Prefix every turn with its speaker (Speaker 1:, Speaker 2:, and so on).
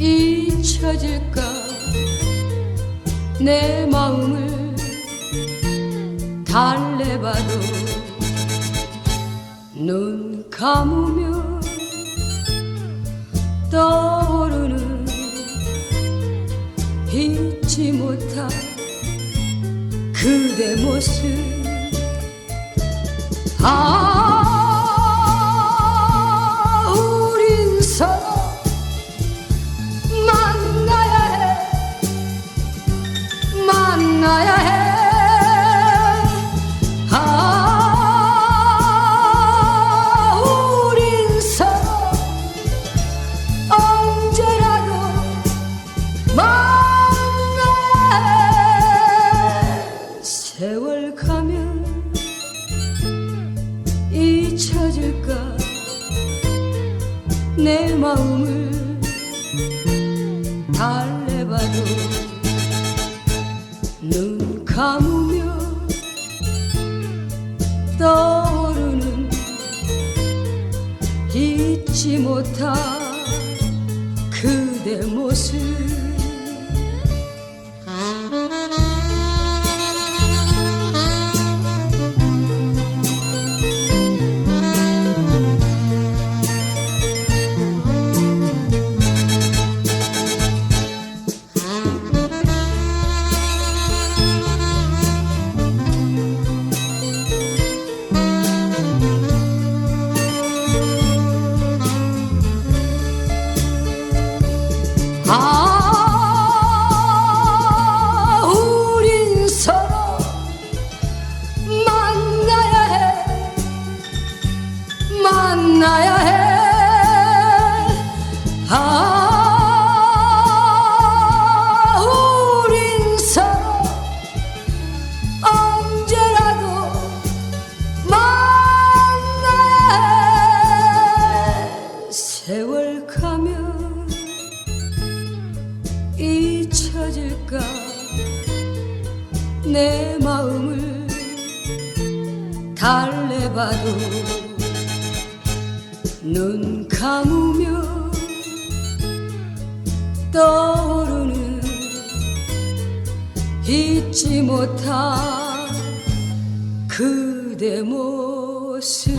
Speaker 1: 잊혀질까? 내 마음을 달래봐도 눈 감으면 떠오르는 잊지 못할 그대 모습. 아 만나야 해. 아, 우린 서로 언제라도 만나야 해 세월 가면 잊혀질까? 내 마음을 감으며 떠오르는 잊지 못할 그대 모습 아 우린 서로 만나야 해. 만나야 해 잊혀질까? 내 마음을 달래봐도 눈 감으며 떠오르는 잊지 못할 그대 모습